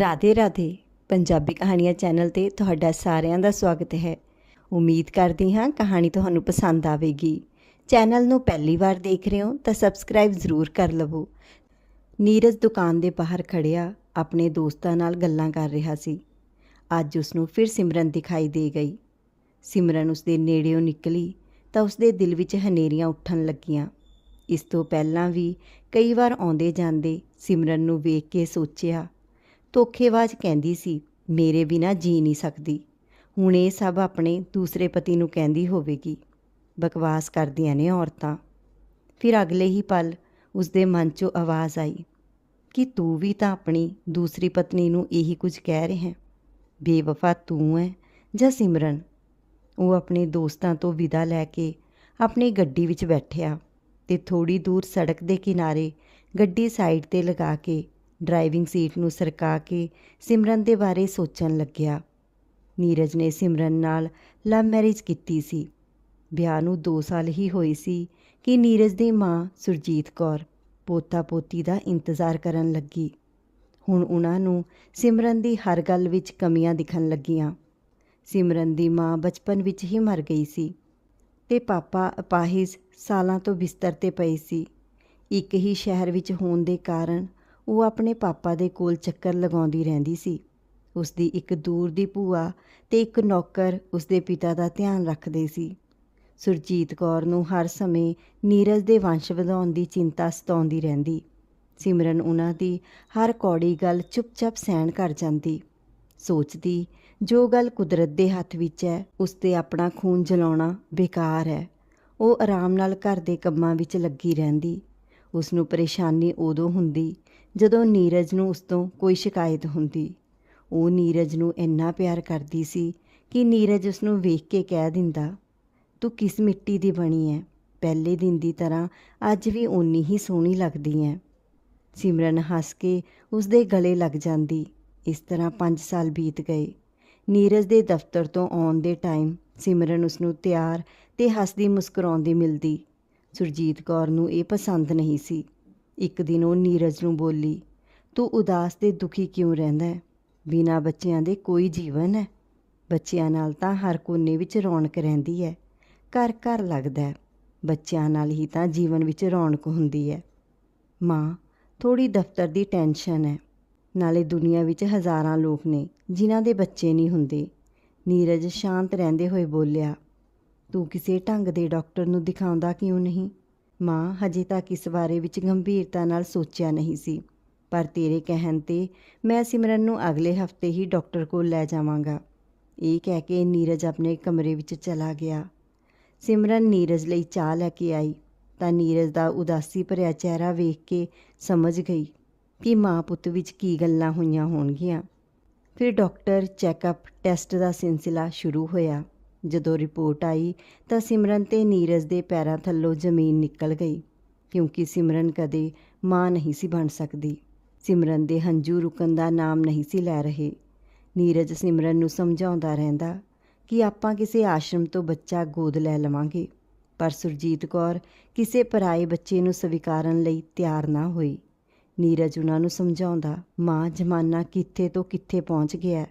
ਰਾਧੇ ਰਾਧੇ, ਪੰਜਾਬੀ ਕਹਾਣੀਆਂ ਚੈਨਲ ਤੇ ਤੁਹਾਡਾ ਸਾਰਿਆਂ ਦਾ ਸਵਾਗਤ ਹੈ। ਉਮੀਦ ਕਰਦੀ ਹਾਂ ਕਹਾਣੀ ਤੁਹਾਨੂੰ ਪਸੰਦ ਆਵੇਗੀ। ਚੈਨਲ ਨੂੰ ਪਹਿਲੀ ਵਾਰ ਦੇਖ ਰਹੇ ਹੋ ਤਾਂ ਸਬਸਕ੍ਰਾਈਬ ਜ਼ਰੂਰ ਕਰ ਲਵੋ। ਨੀਰਜ ਦੁਕਾਨ ਦੇ ਬਾਹਰ ਖੜਿਆ ਆਪਣੇ ਦੋਸਤਾਂ ਨਾਲ ਗੱਲਾਂ ਕਰ ਰਿਹਾ ਸੀ। ਅੱਜ ਉਸ ਨੂੰ ਫਿਰ ਸਿਮਰਨ ਦਿਖਾਈ ਦੇ ਗਈ। ਸਿਮਰਨ ਉਸ ਦੇ ਨੇੜਿਓਂ ਨਿਕਲੀ ਤਾਂ ਉਸ ਦੇ ਦਿਲ ਵਿੱਚ ਹਨੇਰੀਆਂ ਉੱਠਣ ਲੱਗੀਆਂ। ਇਸ ਤੋਂ ਪਹਿਲਾਂ ਵੀ ਕਈ ਵਾਰ ਆਉਂਦੇ ਜਾਂਦੇ ਸਿਮਰਨ ਨੂੰ ਵੇਖ ਕੇ ਸੋਚਿਆ ਧੋਖੇਬਾਜ਼ ਕਹਿੰਦੀ ਸੀ, ਮੇਰੇ ਬਿਨਾ ਜੀ ਨਹੀਂ ਸਕਦੀ। ਹੁਣ ਇਹ ਸਭ ਆਪਣੇ ਦੂਸਰੇ ਪਤੀ ਨੂੰ ਕਹਿੰਦੀ ਹੋਵੇਗੀ। ਬਕਵਾਸ ਕਰਦੀਆਂ ਨੇ ਔਰਤਾਂ। ਫਿਰ ਅਗਲੇ ਹੀ ਪਲ ਉਸ ਦੇ ਮਨ 'ਚੋਂ ਆਵਾਜ਼ ਆਈ, ਕਿ ਤੂੰ ਵੀ ਤਾਂ ਆਪਣੀ ਦੂਸਰੀ ਪਤਨੀ ਨੂੰ ਇਹੀ ਕੁਝ ਕਹਿ ਰਿਹਾ? ਹੈ ਬੇਵਫਾ ਤੂੰ ਹੈ ਜਾਂ ਸਿਮਰਨ? ਉਹ ਆਪਣੇ ਦੋਸਤਾਂ ਤੋਂ ਵਿਦਾ ਲੈ ਕੇ ਆਪਣੀ ਗੱਡੀ ਵਿੱਚ ਬੈਠਿਆ ਤੇ ਥੋੜੀ ਦੂਰ ਸੜਕ ਦੇ ਕਿਨਾਰੇ ਗੱਡੀ ਸਾਈਡ ਤੇ ਲਗਾ ਕੇ ਡਰਾਈਵਿੰਗ ਸੀਟ ਨੂੰ ਸਰਕਾ ਕੇ ਸਿਮਰਨ ਦੇ ਬਾਰੇ ਸੋਚਣ ਲੱਗਿਆ। ਨੀਰਜ ਨੇ ਸਿਮਰਨ ਨਾਲ ਲਵ ਮੈਰਿਜ ਕੀਤੀ ਸੀ। ਵਿਆਹ ਨੂੰ 2 ਸਾਲ ਹੀ ਹੋਏ ਸੀ ਕਿ ਨੀਰਜ ਦੀ ਮਾਂ ਸੁਰਜੀਤ ਕੌਰ ਪੋਤਾ ਪੋਤੀ ਦਾ ਇੰਤਜ਼ਾਰ ਕਰਨ ਲੱਗੀ। ਹੁਣ ਉਹਨਾਂ ਨੂੰ ਸਿਮਰਨ ਦੀ ਹਰ ਗੱਲ ਵਿੱਚ ਕਮੀਆਂ ਦਿਖਣ ਲੱਗੀਆਂ। ਸਿਮਰਨ ਦੀ ਮਾਂ ਬਚਪਨ ਵਿੱਚ ਹੀ ਮਰ ਗਈ ਸੀ ਤੇ ਪਾਪਾ ਅਪਾਹਿਜ ਸਾਲਾਂ ਤੋਂ ਬਿਸਤਰ ਤੇ ਪਏ ਸੀ। ਇੱਕ ਹੀ ਸ਼ਹਿਰ ਵਿੱਚ ਹੋਣ ਦੇ ਕਾਰਨ ਉਹ ਆਪਣੇ ਪਾਪਾ ਦੇ ਕੋਲ ਚੱਕਰ ਲਗਾਉਂਦੀ ਰਹਿੰਦੀ ਸੀ। ਉਸ ਦੀ ਇੱਕ ਦੂਰ ਦੀ ਭੂਆ ਤੇ ਇੱਕ ਨੌਕਰ ਉਸ ਦੇ ਪਿਤਾ ਦਾ ਧਿਆਨ ਰੱਖਦੇ ਸੀ। ਸੁਰਜੀਤ ਕੌਰ ਨੂੰ ਹਰ ਸਮੇਂ ਨੀਰਜ ਦੇ ਵੰਸ਼ ਵਧਾਉਣ ਦੀ ਚਿੰਤਾ ਸਤਾਉਂਦੀ ਰਹਿੰਦੀ। ਸਿਮਰਨ ਉਹਨਾਂ ਦੀ ਹਰ ਕੌੜੀ ਗੱਲ ਚੁੱਪਚਾਪ ਸਹਿਣ ਕਰ ਜਾਂਦੀ। ਸੋਚਦੀ, ਜੋ ਗੱਲ ਕੁਦਰਤ ਦੇ ਹੱਥ ਵਿੱਚ ਹੈ, ਉਸ ਤੇ ਆਪਣਾ ਖੂਨ ਜਲਾਉਣਾ ਬੇਕਾਰ ਹੈ। ਉਹ ਆਰਾਮ ਨਾਲ ਘਰ ਦੇ ਕੰਮਾਂ ਵਿੱਚ ਲੱਗੀ ਰਹਿੰਦੀ। ਉਸ ਨੂੰ ਪਰੇਸ਼ਾਨੀ ਉਦੋਂ ਹੁੰਦੀ ਜਦੋਂ ਨੀਰਜ ਨੂੰ ਉਸ ਤੋਂ ਕੋਈ ਸ਼ਿਕਾਇਤ ਹੁੰਦੀ, ਉਹ ਨੀਰਜ ਨੂੰ ਇੰਨਾ ਪਿਆਰ ਕਰਦੀ ਸੀ ਕਿ ਨੀਰਜ ਉਸ ਨੂੰ ਵੇਖ ਕੇ ਕਹਿ ਦਿੰਦਾ, ਤੂੰ ਕਿਸ ਮਿੱਟੀ ਦੀ ਬਣੀ ਹੈ ਪਹਿਲੇ ਦਿਨ ਦੀ ਤਰ੍ਹਾਂ ਅੱਜ ਵੀ ਓਨੀ ਹੀ ਸੋਹਣੀ ਲੱਗਦੀ ਹੈ ਸਿਮਰਨ ਹੱਸ ਕੇ ਉਸ ਦੇ ਗਲੇ ਲੱਗ ਜਾਂਦੀ। ਇਸ ਤਰ੍ਹਾਂ 5 ਸਾਲ ਬੀਤ ਗਏ। ਨੀਰਜ ਦੇ ਦਫ਼ਤਰ ਤੋਂ ਆਉਣ ਦੇ ਟਾਈਮ ਸਿਮਰਨ ਉਸ ਨੂੰ ਤਿਆਰ ਤੇ ਹੱਸਦੀ ਮੁਸਕਰਾਉਂਦੀ ਮਿਲਦੀ। ਸੁਰਜੀਤ ਕੌਰ ਨੂੰ ਇਹ ਪਸੰਦ ਨਹੀਂ ਸੀ। ਇੱਕ ਦਿਨ ਉਹ ਨੀਰਜ ਨੂੰ ਬੋਲੀ, ਤੂੰ ਉਦਾਸ ਤੇ ਦੁਖੀ ਕਿਉਂ ਰਹਿੰਦਾ ਹੈ? ਬਿਨਾਂ ਬੱਚਿਆਂ ਦੇ ਕੋਈ ਜੀਵਨ ਹੈ? ਬੱਚਿਆਂ ਨਾਲ ਤਾਂ ਹਰ ਕੋਨੇ ਵਿੱਚ ਰੌਣਕ ਰਹਿੰਦੀ ਹੈ। ਘਰ ਘਰ ਲੱਗਦਾ ਹੈ। ਬੱਚਿਆਂ ਨਾਲ ਹੀ ਤਾਂ ਜੀਵਨ ਵਿੱਚ ਰੌਣਕ ਹੁੰਦੀ ਹੈ। ਮਾਂ ਥੋੜੀ ਦਫ਼ਤਰ ਦੀ ਟੈਨਸ਼ਨ ਹੈ। ਨਾਲੇ ਦੁਨੀਆ ਵਿੱਚ ਹਜ਼ਾਰਾਂ ਲੋਕ ਨੇ ਜਿਨ੍ਹਾਂ ਦੇ ਬੱਚੇ ਨਹੀਂ ਹੁੰਦੇ। ਨੀਰਜ ਸ਼ਾਂਤ ਰਹਿੰਦੇ ਹੋਏ ਬੋਲਿਆ, ਤੂੰ ਕਿਸੇ ਢੰਗ ਦੇ ਡਾਕਟਰ ਨੂੰ ਦਿਖਾਉਂਦਾ ਕਿਉਂ ਨਹੀਂ? ਮਾਂ ਹਜੇ ਤੱਕ ਇਸ ਬਾਰੇ ਵਿੱਚ ਗੰਭੀਰਤਾ ਨਾਲ ਸੋਚਿਆ ਨਹੀਂ ਸੀ। ਪਰ ਤੇਰੇ ਕਹਿਣ ਤੇ ਮੈਂ ਸਿਮਰਨ ਨੂੰ ਅਗਲੇ ਹਫ਼ਤੇ ਹੀ ਡਾਕਟਰ ਕੋਲ ਲੈ ਜਾਵਾਂਗਾ। ਇਹ ਕਹਿ ਕੇ ਨੀਰਜ ਆਪਣੇ ਕਮਰੇ ਵਿੱਚ ਚਲਾ ਗਿਆ। ਸਿਮਰਨ ਨੀਰਜ ਲਈ ਚਾਹ ਲੈ ਕੇ ਆਈ। ਤਾਂ ਨੀਰਜ ਦਾ ਉਦਾਸੀ ਭਰਿਆ ਚਿਹਰਾ ਵੇਖ ਕੇ ਸਮਝ ਗਈ ਕਿ ਮਾਂ ਪੁੱਤ ਵਿੱਚ ਕੀ ਗੱਲਾਂ ਹੋਈਆਂ ਹੋਣਗੀਆਂ। ਫਿਰ ਡਾਕਟਰ ਚੈੱਕਅਪ ਟੈਸਟ ਦਾ ਸਿਲਸਿਲਾ ਸ਼ੁਰੂ ਹੋਇਆ। ਜਦੋਂ ਰਿਪੋਰਟ ਆਈ ਤਾਂ ਸਿਮਰਨ ਤੇ ਨੀਰਜ ਦੇ ਪੈਰਾਂ ਥੱਲੋਂ ਜ਼ਮੀਨ ਨਿਕਲ ਗਈ, ਕਿਉਂਕਿ ਸਿਮਰਨ ਕਦੇ ਮਾਂ ਨਹੀਂ ਸੀ ਬਣ ਸਕਦੀ। ਸਿਮਰਨ ਦੇ ਹੰਝੂ ਰੁਕਣ ਦਾ ਨਾਮ ਨਹੀਂ ਸੀ ਲੈ ਰਹੇ। ਨੀਰਜ ਸਿਮਰਨ ਨੂੰ ਸਮਝਾਉਂਦਾ ਰਹਿੰਦਾ ਕਿ ਆਪਾਂ ਕਿਸੇ ਆਸ਼ਰਮ ਤੋਂ ਬੱਚਾ ਗੋਦ ਲੈ ਲਵਾਂਗੇ, ਪਰ ਸੁਰਜੀਤ ਕੌਰ ਕਿਸੇ ਪਰਾਏ ਬੱਚੇ ਨੂੰ ਸਵੀਕਾਰਨ ਲਈ ਤਿਆਰ ਨਾ ਹੋਈ। ਨੀਰਜ ਉਹਨਾਂ ਨੂੰ ਸਮਝਾਉਂਦਾ, ਮਾਂ, ਜਮਾਨਾ ਕਿੱਥੇ ਤੋਂ ਕਿੱਥੇ ਪਹੁੰਚ ਗਿਆ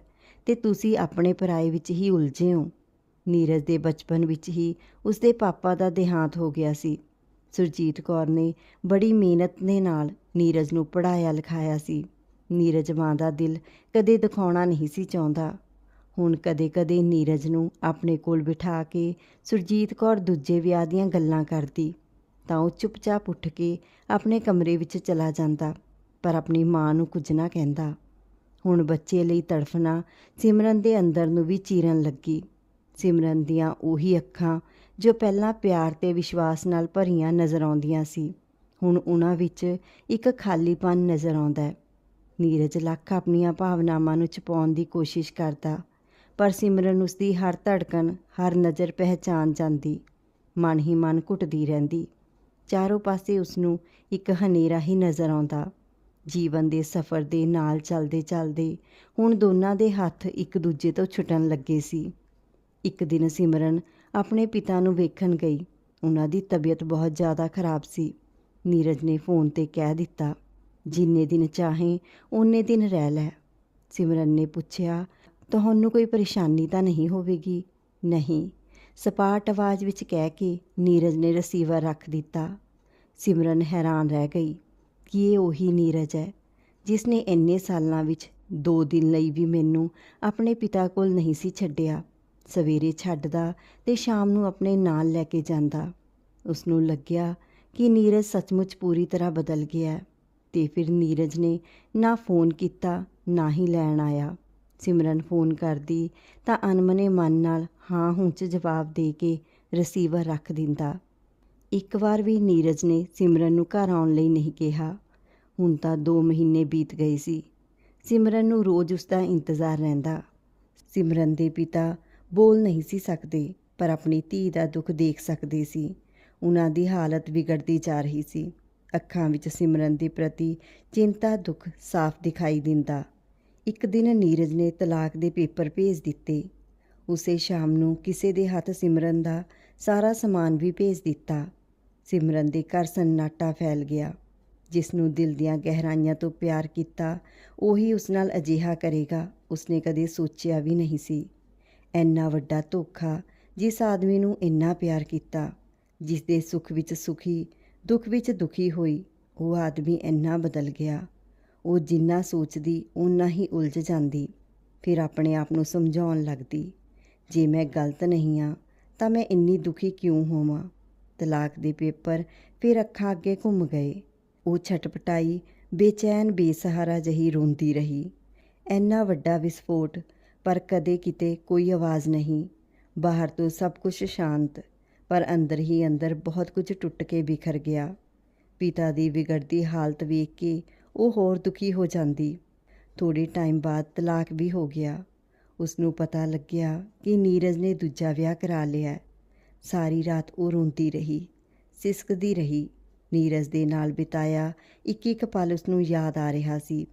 ਤੇ ਤੁਸੀਂ ਆਪਣੇ ਪਰਾਏ ਵਿੱਚ ਹੀ ਉਲਝੇ ਹੋ। ਨੀਰਜ ਦੇ ਬਚਪਨ ਵਿੱਚ ਹੀ ਉਸਦੇ ਪਾਪਾ ਦਾ ਦੇਹਾਂਤ ਹੋ ਗਿਆ ਸੀ। ਸੁਰਜੀਤ ਕੌਰ ਨੇ ਬੜੀ ਮਿਹਨਤ ਦੇ ਨਾਲ ਨੀਰਜ ਨੂੰ ਪੜਾਇਆ ਲਿਖਾਇਆ ਸੀ। ਨੀਰਜ ਮਾਂ ਦਾ ਦਿਲ ਕਦੇ ਦਿਖਾਉਣਾ ਨਹੀਂ ਸੀ ਚਾਹੁੰਦਾ। ਹੁਣ ਕਦੇ-ਕਦੇ ਨੀਰਜ ਨੂੰ ਆਪਣੇ ਕੋਲ ਬਿਠਾ ਕੇ ਸੁਰਜੀਤ ਕੌਰ ਦੂਜੇ ਵਿਆਹ ਦੀਆਂ ਗੱਲਾਂ ਕਰਦੀ, ਤਾਂ ਉਹ ਚੁੱਪਚਾਪ ਉੱਠ ਕੇ ਆਪਣੇ ਕਮਰੇ ਵਿੱਚ ਚਲਾ ਜਾਂਦਾ, ਪਰ ਆਪਣੀ ਮਾਂ ਨੂੰ ਕੁਝ ਨਾ ਕਹਿੰਦਾ। ਹੁਣ ਬੱਚੇ ਲਈ ਤੜਫਣਾ ਸਿਮਰਨ ਦੇ ਅੰਦਰ ਨੂੰ ਵੀ ਚੀਰਨ ਲੱਗੀ। ਸਿਮਰਨ ਦੀਆਂ ਉਹੀ ਅੱਖਾਂ ਜੋ ਪਹਿਲਾਂ ਪਿਆਰ ਤੇ ਵਿਸ਼ਵਾਸ ਨਾਲ ਭਰੀਆਂ ਨਜ਼ਰ ਆਉਂਦੀਆਂ ਸੀ। ਹੁਣ ਉਹਨਾਂ ਵਿੱਚ ਇੱਕ ਖਾਲੀਪਨ ਨਜ਼ਰ ਆਉਂਦਾ ਹੈ। ਨੀਰਜ ਲੱਖ ਆਪਣੀਆਂ ਭਾਵਨਾਵਾਂ ਨੂੰ ਛੁਪਾਉਣ ਦੀ ਕੋਸ਼ਿਸ਼ ਕਰਦਾ, ਪਰ ਸਿਮਰਨ ਉਸ ਦੀ ਹਰ ਧੜਕਣ, ਹਰ ਨਜ਼ਰ ਪਹਿਚਾਨ ਜਾਂਦੀ। ਮਨ ਹੀ ਮਨ ਘੁੱਟਦੀ ਰਹਿੰਦੀ। ਚਾਰੋਂ ਪਾਸੇ ਉਸ ਨੂੰ ਇੱਕ ਹਨੇਰਾ ਹੀ ਨਜ਼ਰ ਆਉਂਦਾ। ਜੀਵਨ ਦੇ ਸਫ਼ਰ ਦੇ ਨਾਲ ਚੱਲਦੇ ਚੱਲਦੇ ਹੁਣ ਦੋਨਾਂ ਦੇ ਹੱਥ ਇੱਕ ਦੂਜੇ ਤੋਂ ਛੁੱਟਣ ਲੱਗੇ ਸੀ। ਇੱਕ ਦਿਨ ਸਿਮਰਨ ਆਪਣੇ ਪਿਤਾ ਨੂੰ ਵੇਖਣ ਗਈ। ਉਹਨਾਂ ਦੀ ਤਬੀਅਤ ਬਹੁਤ ਜ਼ਿਆਦਾ ਖਰਾਬ ਸੀ। ਨੀਰਜ ਨੇ ਫੋਨ ਤੇ ਕਹਿ ਦਿੱਤਾ, ਜਿੰਨੇ ਦਿਨ ਚਾਹੇ, ਓਨੇ ਦਿਨ ਰਹਿ ਲੈ। ਸਿਮਰਨ ਨੇ ਪੁੱਛਿਆ, ਤੁਹਾਨੂੰ ਕੋਈ ਪਰੇਸ਼ਾਨੀ ਤਾਂ ਨਹੀਂ ਹੋਵੇਗੀ? ਨਹੀਂ। ਸਪਾਟ ਆਵਾਜ਼ ਵਿੱਚ ਕਹਿ ਕੇ ਨੀਰਜ ਨੇ ਰਿਸੀਵਰ ਰੱਖ ਦਿੱਤਾ। ਸਿਮਰਨ ਹੈਰਾਨ ਰਹਿ ਗਈ, ਕਿ ਇਹ ਉਹੀ ਨੀਰਜ ਹੈ, ਜਿਸ ਨੇ ਇੰਨੇ ਸਾਲਾਂ ਵਿੱਚ ਦੋ ਦਿਨ ਲਈ ਵੀ ਮੈਨੂੰ ਆਪਣੇ ਪਿਤਾ ਕੋਲ ਨਹੀਂ ਸੀ ਛੱਡਿਆ? ਸਵੇਰੇ ਛੱਡਦਾ ਤੇ ਸ਼ਾਮ ਨੂੰ ਆਪਣੇ ਨਾਲ ਲੈ ਕੇ ਜਾਂਦਾ। ਉਸ ਨੂੰ ਲੱਗਿਆ ਕਿ ਨੀਰਜ ਸੱਚਮੁੱਚ ਪੂਰੀ ਤਰ੍ਹਾਂ ਬਦਲ ਗਿਆ ਹੈ ਤੇ ਫਿਰ ਨੀਰਜ ਨੇ ਨਾ ਫੋਨ ਕੀਤਾ, ਨਾ ਹੀ ਲੈਣ ਆਇਆ। ਸਿਮਰਨ ਫੋਨ ਕਰਦੀ ਤਾਂ ਅਨਮਨੇ ਮਨ ਨਾਲ ਹਾਂ ਹੂੰ ਚ ਜਵਾਬ ਦੇ ਕੇ ਰਿਸੀਵਰ ਰੱਖ ਦਿੰਦਾ। ਇੱਕ ਵਾਰ ਵੀ ਨੀਰਜ ਨੇ ਸਿਮਰਨ ਨੂੰ ਘਰ ਆਉਣ ਲਈ ਨਹੀਂ ਕਿਹਾ। ਹੁਣ ਤਾਂ 2 ਮਹੀਨੇ ਬੀਤ ਗਏ ਸੀ। ਸਿਮਰਨ ਨੂੰ ਰੋਜ਼ ਉਸ ਦਾ ਇੰਤਜ਼ਾਰ ਰਹਿੰਦਾ। ਸਿਮਰਨ ਦੇ ਪਿਤਾ ਬੋਲ ਨਹੀਂ ਸੀ ਸਕਦੇ, ਪਰ ਆਪਣੀ ਧੀ ਦਾ ਦੁੱਖ ਦੇਖ ਸਕਦੇ ਸੀ। ਉਹਨਾਂ ਦੀ ਹਾਲਤ ਵਿਗੜਦੀ ਜਾ ਰਹੀ ਸੀ। ਅੱਖਾਂ ਵਿੱਚ ਸਿਮਰਨ ਦੇ ਪ੍ਰਤੀ ਚਿੰਤਾ, ਦੁੱਖ ਸਾਫ਼ ਦਿਖਾਈ ਦਿੰਦਾ। ਇੱਕ ਦਿਨ ਨੀਰਜ ਨੇ ਤਲਾਕ ਦੇ ਪੇਪਰ ਭੇਜ ਦਿੱਤੇ। ਉਸੇ ਸ਼ਾਮ ਨੂੰ ਕਿਸੇ ਦੇ ਹੱਥ ਸਿਮਰਨ ਦਾ ਸਾਰਾ ਸਮਾਨ ਵੀ ਭੇਜ ਦਿੱਤਾ। ਸਿਮਰਨ ਦੇ ਘਰ ਸੰਨਾਟਾ ਫੈਲ ਗਿਆ। ਜਿਸ ਨੂੰ ਦਿਲ ਦੀਆਂ ਗਹਿਰਾਈਆਂ ਤੋਂ ਪਿਆਰ ਕੀਤਾ, ਉਹੀ ਉਸ ਨਾਲ ਅਜਿਹਾ ਕਰੇਗਾ, ਉਸਨੇ ਕਦੇ ਸੋਚਿਆ ਵੀ ਨਹੀਂ ਸੀ। ਇੰਨਾ ਵੱਡਾ ਧੋਖਾ ਜਿਸ ਆਦਮੀ ਨੂੰ ਇੰਨਾ ਪਿਆਰ ਕੀਤਾ ਜਿਸ ਦੇ ਸੁੱਖ ਵਿੱਚ ਸੁਖੀ, ਦੁੱਖ ਵਿੱਚ ਦੁਖੀ ਹੋਈ, ਉਹ ਆਦਮੀ ਇੰਨਾ ਬਦਲ ਗਿਆ। ਉਹ ਜਿੰਨਾ ਸੋਚਦੀ, ਓਨਾ ਹੀ ਉਲਝ ਜਾਂਦੀ, ਫਿਰ ਆਪਣੇ ਆਪ ਨੂੰ ਸਮਝਾਉਣ ਲੱਗਦੀ, ਜੇ ਮੈਂ ਗਲਤ ਨਹੀਂ ਆ, ਤਾਂ ਮੈਂ ਇੰਨੀ ਦੁਖੀ ਕਿਉਂ ਹੋਵਾਂ? ਤਲਾਕ ਦੇ ਪੇਪਰ ਫਿਰ ਅੱਖਾਂ ਅੱਗੇ ਘੁੰਮ ਗਏ। ਉਹ ਛਟਪਟਾਈ, ਬੇਚੈਨ, ਬੇਸਹਾਰਾ ਜਹੀ ਰੋਂਦੀ ਰਹੀ। ਐਨਾ ਵੱਡਾ ਵਿਸਫੋਟ ਪਰ ਕਦੇ ਕਿਤੇ ਕੋਈ ਆਵਾਜ਼ ਨਹੀਂ। ਬਾਹਰ ਤੋਂ ਸਭ ਕੁਝ ਸ਼ਾਂਤ, ਪਰ ਅੰਦਰ ਹੀ ਅੰਦਰ ਬਹੁਤ ਕੁਝ ਟੁੱਟ ਕੇ ਬਿਖਰ ਗਿਆ। ਪਿਤਾ ਦੀ ਵਿਗੜਦੀ ਹਾਲਤ ਵੇਖ ਕੇ ਉਹ ਹੋਰ ਦੁਖੀ ਹੋ ਜਾਂਦੀ। ਥੋੜੇ ਟਾਈਮ ਬਾਅਦ ਤਲਾਕ ਵੀ ਹੋ ਗਿਆ। ਉਸ ਨੂੰ ਪਤਾ ਲੱਗਿਆ ਕਿ ਨੀਰਜ ਨੇ ਦੂਜਾ ਵਿਆਹ ਕਰਾ ਲਿਆ। ਸਾਰੀ ਰਾਤ ਉਹ ਰੋਂਦੀ ਰਹੀ, ਸਿਸਕਦੀ ਰਹੀ। ਨੀਰਜ ਦੇ ਨਾਲ ਬਿਤਾਇਆ ਇੱਕ ਇੱਕ ਪਲ ਉਸ ਨੂੰ ਯਾਦ ਆ ਰਿਹਾ ਸੀ।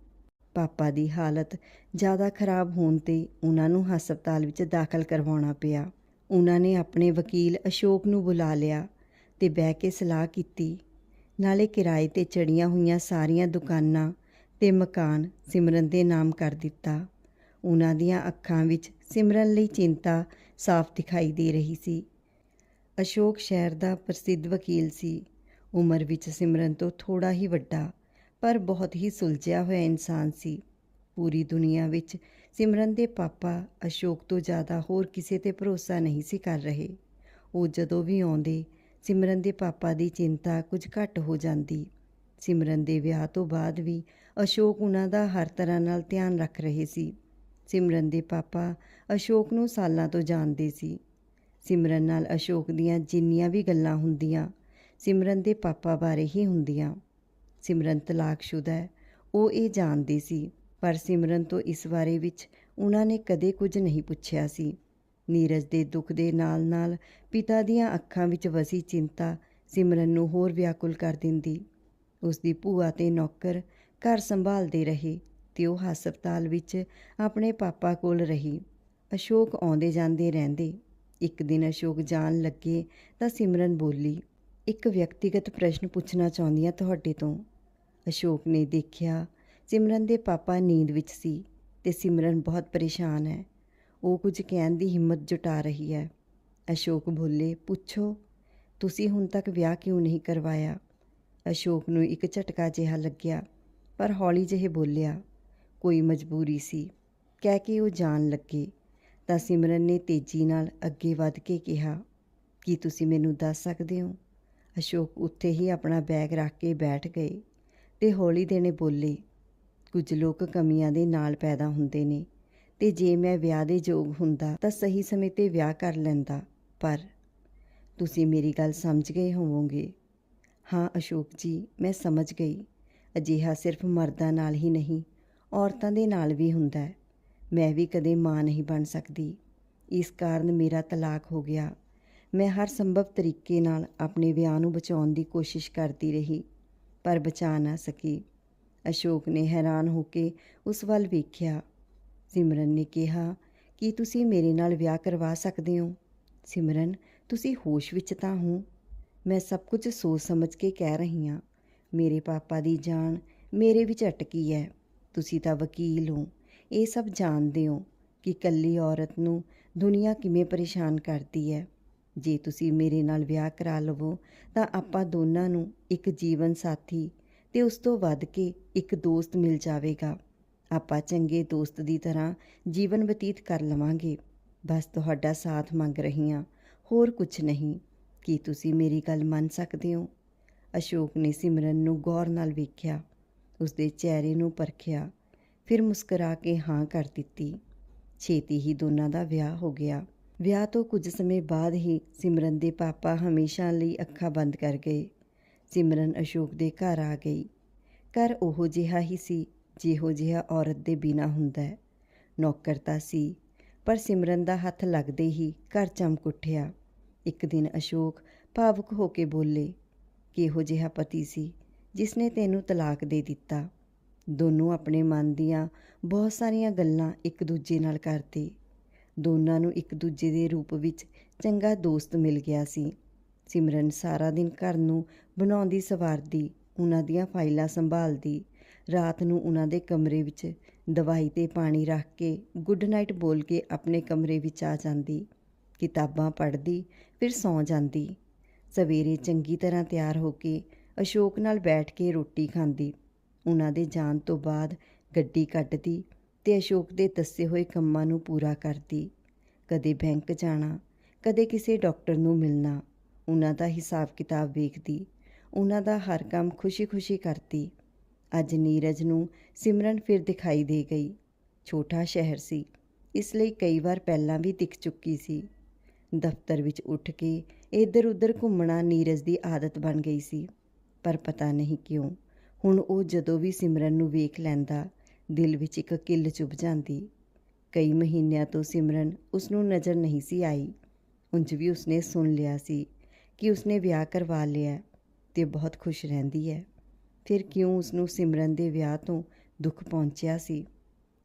ਪਾਪਾ ਦੀ ਹਾਲਤ ਜ਼ਿਆਦਾ ਖਰਾਬ ਹੋਣ ਤੇ ਉਹਨਾਂ ਨੂੰ ਹਸਪਤਾਲ ਵਿੱਚ ਦਾਖਲ ਕਰਵਾਉਣਾ ਪਿਆ। ਉਹਨਾਂ ਨੇ ਆਪਣੇ ਵਕੀਲ ਅਸ਼ੋਕ ਨੂੰ ਬੁਲਾ ਲਿਆ ਤੇ ਬਹਿ ਕੇ ਸਲਾਹ ਕੀਤੀ। ਨਾਲੇ ਕਿਰਾਏ ਤੇ ਚੜੀਆਂ ਹੋਈਆਂ ਸਾਰੀਆਂ ਦੁਕਾਨਾਂ ਤੇ ਮਕਾਨ ਸਿਮਰਨ ਦੇ ਨਾਮ ਕਰ ਦਿੱਤਾ। ਉਹਨਾਂ ਦੀਆਂ ਅੱਖਾਂ ਵਿੱਚ ਸਿਮਰਨ ਲਈ ਚਿੰਤਾ ਸਾਫ਼ ਦਿਖਾਈ ਦੇ ਰਹੀ ਸੀ। ਅਸ਼ੋਕ ਸ਼ਹਿਰ ਦਾ ਪ੍ਰਸਿੱਧ ਵਕੀਲ ਸੀ। ਉਮਰ ਵਿੱਚ ਸਿਮਰਨ ਤੋਂ ਥੋੜਾ ਹੀ ਵੱਡਾ ਪਰ ਬਹੁਤ ਹੀ ਸੁਲਝਿਆ ਹੋਇਆ ਇਨਸਾਨ ਸੀ। ਪੂਰੀ ਦੁਨੀਆ ਵਿੱਚ ਸਿਮਰਨ ਦੇ ਪਾਪਾ ਅਸ਼ੋਕ ਤੋਂ ਜ਼ਿਆਦਾ ਹੋਰ ਕਿਸੇ ਤੇ ਭਰੋਸਾ ਨਹੀਂ ਸੀ ਕਰ ਰਹੇ। ਉਹ ਜਦੋਂ ਵੀ ਆਉਂਦੇ, ਸਿਮਰਨ ਦੇ ਪਾਪਾ ਦੀ ਚਿੰਤਾ ਕੁਝ ਘੱਟ ਹੋ ਜਾਂਦੀ। ਸਿਮਰਨ ਦੇ ਵਿਆਹ ਤੋਂ ਬਾਅਦ ਵੀ ਅਸ਼ੋਕ ਉਹਨਾਂ ਦਾ ਹਰ ਤਰ੍ਹਾਂ ਨਾਲ ਧਿਆਨ ਰੱਖ ਰਹੇ ਸੀ। ਸਿਮਰਨ ਦੇ ਪਾਪਾ ਅਸ਼ੋਕ ਨੂੰ ਸਾਲਾਂ ਤੋਂ ਜਾਣਦੇ ਸੀ। ਸਿਮਰਨ ਨਾਲ ਅਸ਼ੋਕ ਦੀਆਂ ਜਿੰਨੀਆਂ ਵੀ ਗੱਲਾਂ ਹੁੰਦੀਆਂ, ਸਿਮਰਨ ਦੇ ਪਾਪਾ ਬਾਰੇ ਹੀ ਹੁੰਦੀਆਂ। ਸਿਮਰਨ ਤਲਾਕਸ਼ੁਦਾ ਹੈ। ਉਹ ਇਹ ਜਾਣਦੀ ਸੀ, ਪਰ ਸਿਮਰਨ ਤੋਂ ਇਸ ਬਾਰੇ ਵਿੱਚ ਉਹਨਾਂ ਨੇ ਕਦੇ ਕੁਝ ਨਹੀਂ ਪੁੱਛਿਆ ਸੀ। ਨੀਰਜ ਦੇ ਦੁੱਖ ਦੇ ਨਾਲ-ਨਾਲ ਪਿਤਾ ਦੀਆਂ ਅੱਖਾਂ ਵਿੱਚ ਵਸੀ ਚਿੰਤਾ ਸਿਮਰਨ ਨੂੰ ਹੋਰ ਵਿਆਕੁਲ ਕਰ ਦਿੰਦੀ। ਉਸ ਦੀ ਭੂਆ ਤੇ ਨੌਕਰ ਘਰ ਸੰਭਾਲਦੇ ਰਹੇ ਤੇ ਉਹ ਹਸਪਤਾਲ ਵਿੱਚ ਆਪਣੇ ਪਾਪਾ ਕੋਲ ਰਹੀ। ਅਸ਼ੋਕ ਆਉਂਦੇ ਜਾਂਦੇ ਰਹਿੰਦੇ। ਇੱਕ ਦਿਨ ਅਸ਼ੋਕ ਜਾਣ ਲੱਗੇ ਤਾਂ ਸਿਮਰਨ ਬੋਲੀ, ਇੱਕ ਵਿਅਕਤੀਗਤ ਪ੍ਰਸ਼ਨ ਪੁੱਛਣਾ ਚਾਹੁੰਦੀ ਹਾਂ ਤੁਹਾਡੇ ਤੋਂ। ਅਸ਼ੋਕ ਨੇ ਦੇਖਿਆ, ਸਿਮਰਨ ਦੇ ਪਾਪਾ ਨੀਂਦ ਵਿੱਚ ਸੀ ਤੇ ਸਿਮਰਨ ਬਹੁਤ ਪਰੇਸ਼ਾਨ ਹੈ। ਉਹ ਕੁਝ ਕਹਿਣ ਦੀ ਹਿੰਮਤ ਜੁਟਾ ਰਹੀ ਹੈ। ਅਸ਼ੋਕ ਬੋਲੇ, ਪੁੱਛੋ, ਤੁਸੀਂ ਹੁਣ ਤੱਕ ਵਿਆਹ ਕਿਉਂ ਨਹੀਂ ਕਰਵਾਇਆ? ਅਸ਼ੋਕ ਨੂੰ ਇੱਕ ਝਟਕਾ ਜਿਹਾ ਲੱਗਿਆ, ਪਰ ਹੌਲੀ ਜਿਹੇ ਬੋਲਿਆ, ਕੋਈ ਮਜਬੂਰੀ ਸੀ। ਕਹਿ ਕੇ ਉਹ ਜਾਣ ਲੱਗੇ, ਤਾਂ ਸਿਮਰਨ ਨੇ ਤੇਜ਼ੀ ਨਾਲ ਅੱਗੇ ਵੱਧ ਕੇ ਕਿਹਾ, ਕੀ ਤੁਸੀਂ ਮੈਨੂੰ ਦੱਸ ਸਕਦੇ ਹੋ? ਅਸ਼ੋਕ ਉੱਥੇ ਹੀ ਆਪਣਾ ਬੈਗ ਰੱਖ ਕੇ ਬੈਠ ਗਏ। ਤੇ ਹੌਲੀ ਦੇਣੇ ਬੋਲੇ। ਕੁਝ ਲੋਕ ਕਮੀਆਂ ਦੇ ਨਾਲ ਪੈਦਾ ਹੁੰਦੇ ਨੇ ਤੇ ਜੇ ਮੈਂ ਵਿਆਹ ਦੇ ਯੋਗ ਹੁੰਦਾ ਤਾਂ ਸਹੀ ਸਮੇਂ ਤੇ ਵਿਆਹ ਕਰ ਲੈਂਦਾ। ਪਰ ਤੁਸੀਂ ਮੇਰੀ ਗੱਲ ਸਮਝ ਗਏ ਹੋਵੋਗੇ। ਹਾਂ, ਅਸ਼ੋਕ ਜੀ, ਮੈਂ ਸਮਝ ਗਈ। ਅਜਿਹਾ ਸਿਰਫ ਮਰਦਾਂ ਨਾਲ ਹੀ ਨਹੀਂ, ਔਰਤਾਂ ਦੇ ਨਾਲ ਵੀ ਹੁੰਦਾ ਹੈ। ਮੈਂ ਵੀ ਕਦੇ ਮਾਂ ਨਹੀਂ ਬਣ ਸਕਦੀ। ਇਸ ਕਾਰਨ ਮੇਰਾ ਤਲਾਕ ਹੋ ਗਿਆ। ਮੈਂ ਹਰ ਸੰਭਵ ਤਰੀਕੇ ਨਾਲ ਆਪਣੇ ਵਿਆਹ ਨੂੰ ਬਚਾਉਣ ਦੀ ਕੋਸ਼ਿਸ਼ ਕਰਦੀ ਰਹੀ। ਪਰ ਬਚਾ ਨਾ ਸਕੀ। ਅਸ਼ੋਕ ਨੇ ਹੈਰਾਨ ਹੋ ਕੇ ਉਸ ਵੱਲ ਵੇਖਿਆ। ਸਿਮਰਨ ਨੇ ਕਿਹਾ, ਕਿ ਤੁਸੀਂ ਮੇਰੇ ਨਾਲ ਵਿਆਹ ਕਰਵਾ ਸਕਦੇ ਹੋ? ਸਿਮਰਨ, ਤੁਸੀਂ ਹੋਸ਼ ਵਿੱਚ ਤਾਂ ਹੋ। ਮੈਂ ਸਭ ਕੁਝ ਸੋਚ ਸਮਝ ਕੇ ਕਹਿ ਰਹੀ ਹਾਂ। ਮੇਰੇ ਪਾਪਾ ਦੀ ਜਾਨ ਮੇਰੇ ਵਿੱਚ ਅਟਕੀ ਹੈ। ਤੁਸੀਂ ਤਾਂ ਵਕੀਲ ਹੋ। ਇਹ ਸਭ ਜਾਣਦੇ ਹੋ ਕਿ ਇਕੱਲੀ ਔਰਤ ਨੂੰ ਦੁਨੀਆ ਕਿਵੇਂ ਪਰੇਸ਼ਾਨ ਕਰਦੀ ਹੈ। ਜੇ ਤੁਸੀਂ ਮੇਰੇ ਨਾਲ ਵਿਆਹ ਕਰਾ ਲਵੋ, ਤਾਂ ਆਪਾਂ ਦੋਨਾਂ ਨੂੰ ਇੱਕ ਜੀਵਨ ਸਾਥੀ ਤੇ ਉਸ ਤੋਂ ਵੱਧ ਕੇ ਇੱਕ ਦੋਸਤ ਮਿਲ ਜਾਵੇਗਾ। ਆਪਾਂ ਚੰਗੇ ਦੋਸਤ ਦੀ ਤਰ੍ਹਾਂ ਜੀਵਨ ਬਤੀਤ ਕਰ ਲਵਾਂਗੇ। ਬਸ ਤੁਹਾਡਾ ਸਾਥ ਮੰਗ ਰਹੀ ਹਾਂ। ਹੋਰ ਕੁਝ ਨਹੀਂ। ਕੀ ਤੁਸੀਂ ਮੇਰੀ ਗੱਲ ਮੰਨ ਸਕਦੇ ਹੋ? ਅਸ਼ੋਕ ਨੇ ਸਿਮਰਨ ਨੂੰ ਗੌਰ ਨਾਲ ਵੇਖਿਆ। ਉਸਦੇ ਚਿਹਰੇ ਨੂੰ ਪਰਖਿਆ। ਫਿਰ ਮੁਸਕਰਾ ਕੇ ਹਾਂ ਕਰ ਦਿੱਤੀ। ਛੇਤੀ ਹੀ ਦੋਨਾਂ ਦਾ ਵਿਆਹ ਹੋ ਗਿਆ। ਵਿਆਹ ਤੋਂ ਕੁਝ ਸਮੇਂ ਬਾਅਦ ਹੀ ਸਿਮਰਨ ਦੇ ਪਾਪਾ ਹਮੇਸ਼ਾ ਲਈ ਅੱਖਾਂ ਬੰਦ ਕਰ ਗਏ। ਸਿਮਰਨ ਅਸ਼ੋਕ ਦੇ ਘਰ ਆ ਗਈ। ਘਰ ਉਹੋ ਜਿਹਾ ਹੀ ਸੀ, ਜਿਹੋ ਜਿਹਾ ਔਰਤ ਦੇ ਬਿਨਾ ਹੁੰਦਾ ਹੈ। ਨੌਕਰ ਤਾਂ ਸੀ, ਪਰ ਸਿਮਰਨ ਦਾ ਹੱਥ ਲੱਗਦੇ ਹੀ ਘਰ ਚਮਕ ਉੱਠਿਆ। ਇੱਕ ਦਿਨ ਅਸ਼ੋਕ ਭਾਵੁਕ ਹੋ ਕੇ ਬੋਲੇ, ਕਿਹੋ ਜਿਹਾ ਪਤੀ ਸੀ ਜਿਸ ਨੇ ਤੈਨੂੰ ਤਲਾਕ ਦੇ ਦਿੱਤਾ। ਦੋਨੋਂ ਆਪਣੇ ਮਨ ਦੀਆਂ ਬਹੁਤ ਸਾਰੀਆਂ ਗੱਲਾਂ ਇੱਕ ਦੂਜੇ ਨਾਲ ਕਰਦੇ। ਦੋਨਾਂ ਨੂੰ ਇੱਕ ਦੂਜੇ ਦੇ ਰੂਪ ਵਿੱਚ ਚੰਗਾ ਦੋਸਤ ਮਿਲ ਗਿਆ ਸੀ। ਸਿਮਰਨ ਸਾਰਾ ਦਿਨ ਘਰ ਨੂੰ ਬਣਾਉਂਦੀ ਸਵਾਰਦੀ, ਉਹਨਾਂ ਦੀਆਂ ਫਾਈਲਾਂ ਸੰਭਾਲਦੀ। ਰਾਤ ਨੂੰ ਉਹਨਾਂ ਦੇ ਕਮਰੇ ਵਿੱਚ ਦਵਾਈ ਤੇ ਪਾਣੀ ਰੱਖ ਕੇ ਗੁੱਡ ਨਾਈਟ ਬੋਲ ਕੇ ਆਪਣੇ ਕਮਰੇ ਵਿੱਚ ਆ ਜਾਂਦੀ। ਕਿਤਾਬਾਂ ਪੜ੍ਹਦੀ, ਫਿਰ ਸੌਂ ਜਾਂਦੀ। ਸਵੇਰੇ ਚੰਗੀ ਤਰ੍ਹਾਂ ਤਿਆਰ ਹੋ ਕੇ ਅਸ਼ੋਕ ਨਾਲ ਬੈਠ ਕੇ ਰੋਟੀ ਖਾਂਦੀ। ਉਹਨਾਂ ਦੇ ਜਾਣ ਤੋਂ ਬਾਅਦ ਗੱਡੀ ਕੱਢਦੀ ਤੇ ਅਸ਼ੋਕ ਦੇ ਦੱਸੇ ਹੋਏ ਕੰਮਾਂ ਨੂੰ ਪੂਰਾ ਕਰਦੀ। ਕਦੇ ਬੈਂਕ ਜਾਣਾ, ਕਦੇ ਕਿਸੇ ਡਾਕਟਰ ਨੂੰ ਮਿਲਣਾ, ਉਹਨਾਂ ਦਾ ਹਿਸਾਬ ਕਿਤਾਬ ਵੇਖਦੀ, ਉਹਨਾਂ ਦਾ ਹਰ ਕੰਮ ਖੁਸ਼ੀ-ਖੁਸ਼ੀ ਕਰਦੀ। ਅੱਜ ਨੀਰਜ ਨੂੰ ਸਿਮਰਨ ਫਿਰ ਦਿਖਾਈ ਦੇ ਗਈ। ਛੋਟਾ ਸ਼ਹਿਰ ਸੀ। ਇਸ ਲਈ ਕਈ ਵਾਰ ਪਹਿਲਾਂ ਵੀ ਦਿਖ ਚੁੱਕੀ ਸੀ। ਦਫ਼ਤਰ ਵਿੱਚ ਉੱਠ ਕੇ ਇੱਧਰ-ਉੱਧਰ ਘੁੰਮਣਾ ਨੀਰਜ ਦੀ ਆਦਤ ਬਣ ਗਈ ਸੀ। ਪਰ ਪਤਾ ਨਹੀਂ ਕਿਉਂ, ਹੁਣ ਉਹ ਜਦੋਂ ਵੀ ਸਿਮਰਨ ਨੂੰ ਵੇਖ ਲੈਂਦਾ ਦਿਲ ਵਿੱਚ ਇੱਕ ਕਿੱਲ ਚੁੱਭ ਜਾਂਦੀ। ਕਈ ਮਹੀਨਿਆਂ ਤੋਂ ਸਿਮਰਨ ਉਸ ਨੂੰ ਨਜ਼ਰ ਨਹੀਂ ਸੀ ਆਈ। ਉਂਝ ਵੀ ਉਸਨੇ ਸੁਣ ਲਿਆ ਸੀ ਕਿ ਉਸਨੇ ਵਿਆਹ ਕਰਵਾ ਲਿਆ ਤੇ ਬਹੁਤ ਖੁਸ਼ ਰਹਿੰਦੀ ਹੈ। ਫਿਰ ਕਿਉਂ ਉਸ ਨੂੰ ਸਿਮਰਨ ਦੇ ਵਿਆਹ ਤੋਂ ਦੁੱਖ ਪਹੁੰਚਿਆ ਸੀ?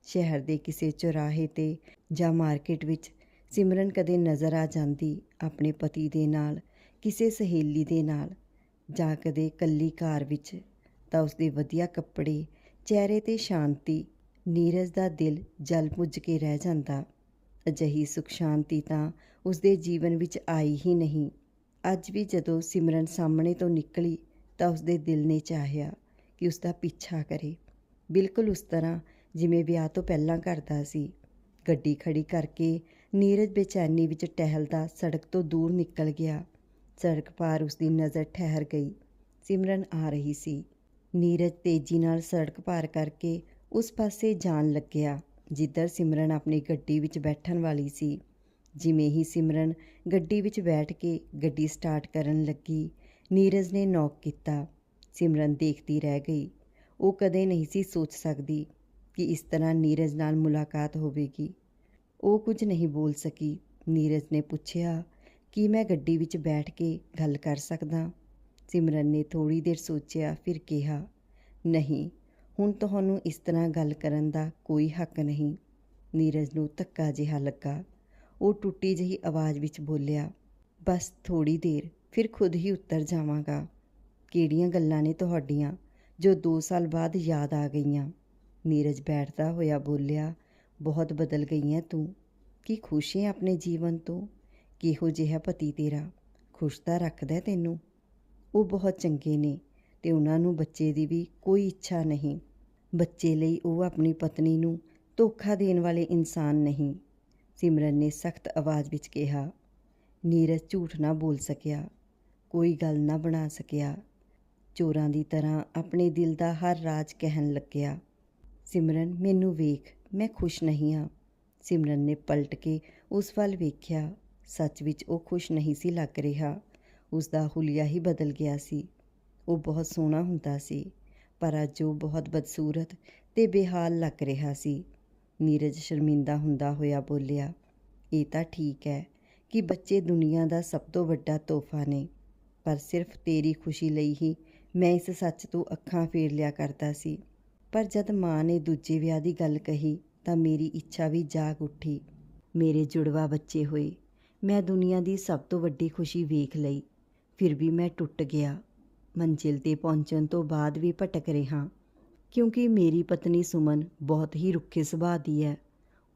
ਸ਼ਹਿਰ ਦੇ ਕਿਸੇ ਚੌਰਾਹੇ ਤੇ ਜਾਂ ਮਾਰਕੀਟ ਵਿੱਚ ਸਿਮਰਨ ਕਦੇ ਨਜ਼ਰ ਆ ਜਾਂਦੀ ਆਪਣੇ ਪਤੀ ਦੇ ਨਾਲ, ਕਿਸੇ ਸਹੇਲੀ ਦੇ ਨਾਲ ਜਾਂ ਕਦੇ ਕੱਲੀ ਕਾਰ ਵਿੱਚ ਤਾਂ ਉਸਦੇ ਵਧੀਆ ਕੱਪੜੇ ਚਿਹਰੇ ਤੇ ਸ਼ਾਂਤੀ, ਨੀਰਜ ਦਾ ਦਿਲ ਜਲ ਪੁੱਜ ਕੇ ਰਹਿ ਜਾਂਦਾ। ਅਜਿਹੀ ਸੁਖ ਸ਼ਾਂਤੀ ਤਾਂ ਉਸਦੇ ਜੀਵਨ ਵਿੱਚ ਆਈ ਹੀ ਨਹੀਂ। ਅੱਜ ਵੀ ਜਦੋਂ ਸਿਮਰਨ ਸਾਹਮਣੇ ਤੋਂ ਨਿਕਲੀ ਤਾਂ ਉਸਦੇ ਦਿਲ ਨੇ ਚਾਹਿਆ ਕਿ ਉਸਦਾ ਪਿੱਛਾ ਕਰੇ। ਬਿਲਕੁਲ ਉਸ ਤਰ੍ਹਾਂ ਜਿਵੇਂ ਵਿਆਹ ਤੋਂ ਪਹਿਲਾਂ ਕਰਦਾ ਸੀ। ਗੱਡੀ ਖੜੀ ਕਰਕੇ ਨੀਰਜ ਬੇਚੈਨੀ ਵਿੱਚ ਟਹਿਲਦਾ ਸੜਕ ਤੋਂ ਦੂਰ ਨਿਕਲ ਗਿਆ। ਸੜਕ ਪਾਰ ਉਸਦੀ ਨਜ਼ਰ ਠਹਿਰ ਗਈ। ਸਿਮਰਨ ਆ ਰਹੀ ਸੀ। ਨੀਰਜ ਤੇਜ਼ੀ ਨਾਲ ਸੜਕ ਪਾਰ ਕਰਕੇ ਉਸ ਪਾਸੇ ਜਾਣ ਲੱਗਿਆ, ਜਿੱਧਰ ਸਿਮਰਨ ਆਪਣੀ ਗੱਡੀ ਵਿੱਚ ਬੈਠਣ ਵਾਲੀ ਸੀ। ਜਿਵੇਂ ਹੀ ਸਿਮਰਨ ਗੱਡੀ ਵਿੱਚ ਬੈਠ ਕੇ ਗੱਡੀ ਸਟਾਰਟ ਕਰਨ ਲੱਗੀ, ਨੀਰਜ ਨੇ ਨੌਕ ਕੀਤਾ। ਸਿਮਰਨ ਦੇਖਦੀ ਰਹਿ ਗਈ। ਉਹ ਕਦੇ ਨਹੀਂ ਸੀ ਸੋਚ ਸਕਦੀ ਕਿ ਇਸ ਤਰ੍ਹਾਂ ਨੀਰਜ ਨਾਲ ਮੁਲਾਕਾਤ ਹੋਵੇਗੀ। ਉਹ ਕੁਝ ਨਹੀਂ ਬੋਲ ਸਕੀ। ਨੀਰਜ ਨੇ ਪੁੱਛਿਆ, ਕਿ ਮੈਂ ਗੱਡੀ ਵਿੱਚ ਬੈਠ ਕੇ ਗੱਲ ਕਰ ਸਕਦਾ? ਸਿਮਰਨ ਨੇ ਥੋੜੀ ਦੇਰ ਸੋਚਿਆ, ਫਿਰ ਕਿਹਾ, ਨਹੀਂ, ਹੁਣ ਤੁਹਾਨੂੰ ਇਸ ਤਰ੍ਹਾਂ ਗੱਲ ਕਰਨ ਦਾ ਕੋਈ ਹੱਕ ਨਹੀਂ। ਨੀਰਜ ਨੂੰ ਧੱਕਾ ਜਿਹਾ ਲੱਗਾ। ਉਹ ਟੁੱਟੀ ਜਿਹੀ ਆਵਾਜ਼ ਵਿੱਚ ਬੋਲਿਆ, ਬਸ ਥੋੜੀ ਦੇਰ, ਫਿਰ ਖੁਦ ਹੀ ਉੱਤਰ ਜਾਵਾਂਗਾ। ਕਿਹੜੀਆਂ ਗੱਲਾਂ ਨੇ ਤੁਹਾਡੀਆਂ ਜੋ 2 ਸਾਲ ਬਾਅਦ ਯਾਦ ਆ ਗਈਆਂ? ਨੀਰਜ ਬੈਠਦਾ ਹੋਇਆ ਬੋਲਿਆ, ਬਹੁਤ ਬਦਲ ਗਈ ਹੈ ਤੂੰ। ਕੀ ਖੁਸ਼ ਹੈ ਆਪਣੇ ਜੀਵਨ ਤੋਂ? ਕਿਹੋ ਜਿਹਾ ਪਤੀ ਤੇਰਾ? ਖੁਸ਼ ਤਾਂ ਰੱਖਦਾ ਤੈਨੂੰ? ਉਹ ਬਹੁਤ ਚੰਗੇ ਨੇ ਤੇ ਉਹਨਾਂ ਨੂੰ ਬੱਚੇ ਦੀ ਵੀ ਕੋਈ ਇੱਛਾ ਨਹੀਂ। ਬੱਚੇ ਲਈ ਉਹ ਆਪਣੀ ਪਤਨੀ ਨੂੰ ਧੋਖਾ ਦੇਣ ਵਾਲੇ ਇਨਸਾਨ ਨਹੀਂ, ਸਿਮਰਨ ਨੇ ਸਖਤ ਆਵਾਜ਼ ਵਿੱਚ ਕਿਹਾ। ਨੀਰਜ ਝੂਠ ਨਾ ਬੋਲ ਸਕਿਆ, ਕੋਈ ਗੱਲ ਨਾ ਬਣਾ ਸਕਿਆ। ਚੋਰਾਂ ਦੀ ਤਰ੍ਹਾਂ ਆਪਣੇ ਦਿਲ ਦਾ ਹਰ ਰਾਜ ਕਹਿਣ ਲੱਗਿਆ। ਸਿਮਰਨ, ਮੈਨੂੰ ਵੇਖ, ਮੈਂ ਖੁਸ਼ ਨਹੀਂ ਹਾਂ ਸਿਮਰਨ ਨੇ ਪਲਟ ਕੇ ਉਸ ਵੱਲ ਵੇਖਿਆ। ਸੱਚ ਵਿੱਚ ਉਹ ਖੁਸ਼ ਨਹੀਂ ਸੀ ਲੱਗ ਰਿਹਾ। ਉਸ ਦਾ ਹੁਲੀਆ ਹੀ ਬਦਲ ਗਿਆ ਸੀ। ਉਹ ਬਹੁਤ ਸੋਹਣਾ ਹੁੰਦਾ ਸੀ, ਪਰ ਅੱਜ ਉਹ ਬਹੁਤ ਬਦਸੂਰਤ ਤੇ ਬੇਹਾਲ ਲੱਗ ਰਿਹਾ ਸੀ। ਨੀਰਜ ਸ਼ਰਮਿੰਦਾ ਹੁੰਦਾ ਹੋਇਆ ਬੋਲਿਆ, ਇਹ ਤਾਂ ਠੀਕ ਹੈ ਕਿ ਬੱਚੇ ਦੁਨੀਆ ਦਾ ਸਭ ਤੋਂ ਵੱਡਾ ਤੋਹਫਾ ਨੇ, ਪਰ ਸਿਰਫ ਤੇਰੀ ਖੁਸ਼ੀ ਲਈ ਹੀ ਮੈਂ ਇਸ ਸੱਚ ਤੋਂ ਅੱਖਾਂ ਫੇਰ ਲਿਆ ਕਰਦਾ ਸੀ। ਪਰ ਜਦ ਮਾਂ ਨੇ ਦੂਜੇ ਵਿਆਹ ਦੀ ਗੱਲ ਕਹੀ ਤਾਂ ਮੇਰੀ ਇੱਛਾ ਵੀ ਜਾਗ ਉੱਠੀ। ਮੇਰੇ ਜੁੜਵਾ ਬੱਚੇ ਹੋਏ, ਮੈਂ ਦੁਨੀਆ ਦੀ ਸਭ ਤੋਂ ਵੱਡੀ ਖੁਸ਼ੀ ਵੇਖ ਲਈ। ਫਿਰ ਵੀ ਮੈਂ ਟੁੱਟ ਗਿਆ। ਮੰਜ਼ਿਲ ਤੇ ਪਹੁੰਚਣ ਤੋਂ ਬਾਅਦ ਵੀ ਭਟਕ ਰਿਹਾ। ਕਿਉਂਕਿ ਮੇਰੀ ਪਤਨੀ ਸੁਮਨ ਬਹੁਤ ਹੀ ਰੁੱਖੇ ਸੁਭਾਅ ਦੀ ਹੈ।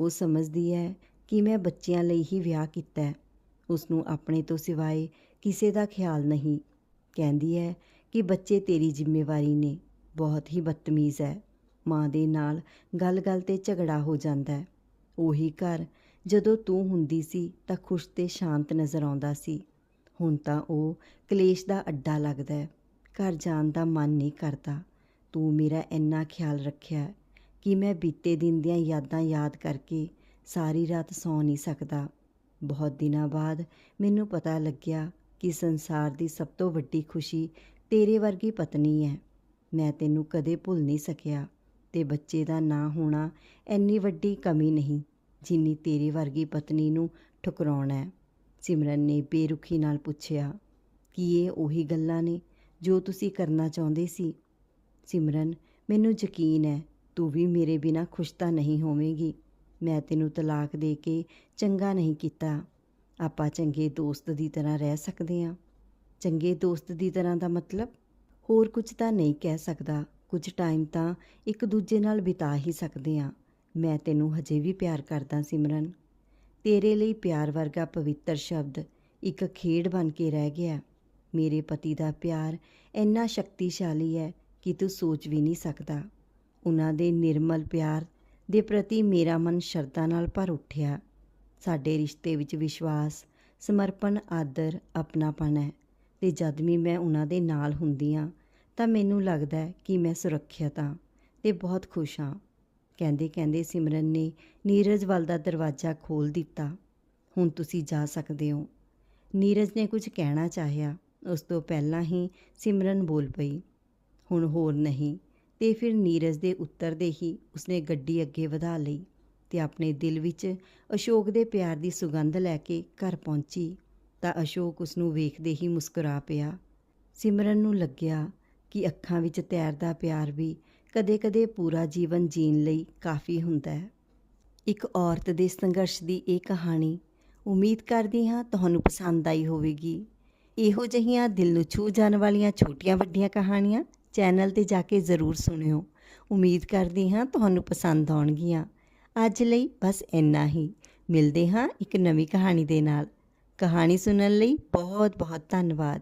ਉਹ ਸਮਝਦੀ ਹੈ ਕਿ ਮੈਂ ਬੱਚਿਆਂ ਲਈ ਹੀ ਵਿਆਹ ਕੀਤਾ ਹੈ। ਉਸ ਨੂੰ ਆਪਣੇ ਤੋਂ ਸਿਵਾਏ ਕਿਸੇ ਦਾ ਖਿਆਲ ਨਹੀਂ। ਕਹਿੰਦੀ ਹੈ ਕਿ ਬੱਚੇ ਤੇਰੀ ਜ਼ਿੰਮੇਵਾਰੀ ਨੇ। ਬਹੁਤ ਹੀ ਬਦਤਮੀਜ਼ ਹੈ। ਮਾਂ ਦੇ ਨਾਲ ਗੱਲ-ਗੱਲ ਤੇ ਝਗੜਾ ਹੋ ਜਾਂਦਾ ਹੈ। ਉਹੀ ਘਰ ਜਦੋਂ ਤੂੰ ਹੁੰਦੀ ਸੀ ਤਾਂ ਖੁਸ਼ ਤੇ ਸ਼ਾਂਤ ਨਜ਼ਰ ਆਉਂਦਾ ਸੀ। ਹੁਣ ਤਾਂ ਉਹ ਕਲੇਸ਼ ਦਾ ਅੱਡਾ ਲੱਗਦਾ ਹੈ। ਘਰ ਜਾਣ ਦਾ ਮਨ ਨਹੀਂ ਕਰਦਾ। ਤੂੰ ਮੇਰਾ ਇੰਨਾ ਖਿਆਲ ਰੱਖਿਆ ਕਿ ਮੈਂ ਬੀਤੇ ਦਿਨ ਦੀਆਂ ਯਾਦਾਂ ਯਾਦ ਕਰਕੇ ਸਾਰੀ ਰਾਤ ਸੌਂ ਨਹੀਂ ਸਕਦਾ। ਬਹੁਤ ਦਿਨਾਂ ਬਾਅਦ ਮੈਨੂੰ ਪਤਾ ਲੱਗਿਆ ਕਿ ਸੰਸਾਰ ਦੀ ਸਭ ਤੋਂ ਵੱਡੀ ਖੁਸ਼ੀ ਤੇਰੇ ਵਰਗੀ ਪਤਨੀ ਹੈ। ਮੈਂ ਤੈਨੂੰ ਕਦੇ ਭੁੱਲ ਨਹੀਂ ਸਕਿਆ ਤੇ ਬੱਚੇ ਦਾ ਨਾ ਹੋਣਾ ਇੰਨੀ ਵੱਡੀ ਕਮੀ ਨਹੀਂ, ਜਿੰਨੀ ਤੇਰੇ ਵਰਗੀ ਪਤਨੀ ਨੂੰ ਠੁਕਰਾਉਣਾ ਹੈ। ਸਿਮਰਨ ਨੇ ਬੇਰੁਖੀ ਨਾਲ ਪੁੱਛਿਆ, ਕੀ ਇਹ ਉਹੀ ਗੱਲਾਂ ਨੇ ਜੋ ਤੁਸੀਂ ਕਰਨਾ ਚਾਹੁੰਦੇ ਸੀ? ਸਿਮਰਨ, ਮੈਨੂੰ ਯਕੀਨ ਹੈ, ਤੂੰ ਵੀ ਮੇਰੇ ਬਿਨਾ ਖੁਸ਼ ਤਾਂ ਨਹੀਂ ਹੋਵੇਂਗੀ। ਮੈਂ ਤੈਨੂੰ ਤਲਾਕ ਦੇ ਕੇ ਚੰਗਾ ਨਹੀਂ ਕੀਤਾ। ਆਪਾਂ ਚੰਗੇ ਦੋਸਤ ਦੀ ਤਰ੍ਹਾਂ ਰਹਿ ਸਕਦੇ ਹਾਂ। ਚੰਗੇ ਦੋਸਤ ਦੀ ਤਰ੍ਹਾਂ ਦਾ ਮਤਲਬ? ਹੋਰ ਕੁਝ ਤਾਂ ਨਹੀਂ ਕਹਿ ਸਕਦਾ। ਕੁਝ ਟਾਈਮ ਤਾਂ ਇੱਕ ਦੂਜੇ ਨਾਲ ਬਿਤਾ ਹੀ ਸਕਦੇ ਹਾਂ। ਮੈਂ ਤੈਨੂੰ ਹਜੇ ਵੀ ਪਿਆਰ ਕਰਦਾ, ਸਿਮਰਨ। ਤੇਰੇ ਲਈ ਪਿਆਰ ਵਰਗਾ ਪਵਿੱਤਰ ਸ਼ਬਦ ਇੱਕ ਖੇਡ ਬਣ ਕੇ ਰਹਿ ਗਿਆ। ਮੇਰੇ ਪਤੀ ਦਾ ਪਿਆਰ ਇੰਨਾ ਸ਼ਕਤੀਸ਼ਾਲੀ ਹੈ ਕਿ ਤੂੰ ਸੋਚ ਵੀ ਨਹੀਂ ਸਕਦਾ। ਉਹਨਾਂ ਦੇ ਨਿਰਮਲ ਪਿਆਰ ਦੇ ਪ੍ਰਤੀ ਮੇਰਾ ਮਨ ਸ਼ਰਧਾ ਨਾਲ ਭਰ ਉੱਠਿਆ। ਸਾਡੇ ਰਿਸ਼ਤੇ ਵਿੱਚ ਵਿਸ਼ਵਾਸ, ਸਮਰਪਣ, ਆਦਰ, ਆਪਣਾਪਣ ਹੈ ਤੇ ਜਦ ਵੀ ਮੈਂ ਉਹਨਾਂ ਦੇ ਨਾਲ ਹੁੰਦੀ ਹਾਂ ਤਾਂ ਮੈਨੂੰ ਲੱਗਦਾ ਹੈ ਕਿ ਮੈਂ ਸੁਰੱਖਿਅਤ ਹਾਂ ਤੇ ਬਹੁਤ ਖੁਸ਼ ਹਾਂ। ਕਹਿੰਦੇ ਕਹਿੰਦੇ ਸਿਮਰਨ ਨੇ ਨੀਰਜ ਵੱਲ ਦਾ ਦਰਵਾਜ਼ਾ ਖੋਲ ਦਿੱਤਾ। ਹੁਣ ਤੁਸੀਂ ਜਾ ਸਕਦੇ ਹੋ। ਨੀਰਜ ਨੇ ਕੁਝ ਕਹਿਣਾ ਚਾਹਿਆ। ਉਸ ਤੋਂ ਪਹਿਲਾਂ ਹੀ ਸਿਮਰਨ ਬੋਲ ਪਈ, ਹੁਣ ਹੋਰ ਨਹੀਂ। ਤੇ ਫਿਰ ਨੀਰਜ ਦੇ ਉੱਤਰ ਦੇ ਹੀ ਉਸਨੇ ਗੱਡੀ ਅੱਗੇ ਵਧਾ ਲਈ ਤੇ ਆਪਣੇ ਦਿਲ ਵਿੱਚ ਅਸ਼ੋਕ ਦੇ ਪਿਆਰ ਦੀ ਸੁਗੰਧ ਲੈ ਕੇ ਘਰ ਪਹੁੰਚੀ। ਤਾਂ ਅਸ਼ੋਕ ਉਸ ਨੂੰ ਵੇਖਦੇ ਹੀ ਮੁਸਕਰਾ ਪਿਆ। ਸਿਮਰਨ ਨੂੰ ਲੱਗਿਆ ਕਿ ਅੱਖਾਂ ਵਿੱਚ ਤੈਰਦਾ ਪਿਆਰ ਵੀ ਕਦੇ-ਕਦੇ ਪੂਰਾ ਜੀਵਨ ਜੀਣ ਲਈ ਕਾਫੀ ਹੁੰਦਾ ਹੈ। ਇੱਕ ਔਰਤ ਦੇ ਸੰਘਰਸ਼ ਦੀ ਇਹ ਕਹਾਣੀ, ਉਮੀਦ ਕਰਦੀ ਹਾਂ ਤੁਹਾਨੂੰ ਪਸੰਦ ਆਈ ਹੋਵੇਗੀ। ਇਹੋ ਜਿਹੀਆਂ ਦਿਲ ਨੂੰ ਛੂ ਜਾਣ ਵਾਲੀਆਂ ਛੋਟੀਆਂ ਵੱਡੀਆਂ ਕਹਾਣੀਆਂ ਚੈਨਲ ਤੇ ਜਾ ਕੇ ਜ਼ਰੂਰ ਸੁਣਿਓ। ਉਮੀਦ ਕਰਦੀ ਹਾਂ ਤੁਹਾਨੂੰ ਪਸੰਦ ਆਉਣਗੀਆਂ। ਅੱਜ ਲਈ ਬਸ ਇੰਨਾ ਹੀ। ਮਿਲਦੇ ਹਾਂ ਇੱਕ ਨਵੀਂ ਕਹਾਣੀ ਦੇ ਨਾਲ। ਕਹਾਣੀ ਸੁਣਨ ਲਈ ਬਹੁਤ ਬਹੁਤ ਧੰਨਵਾਦ।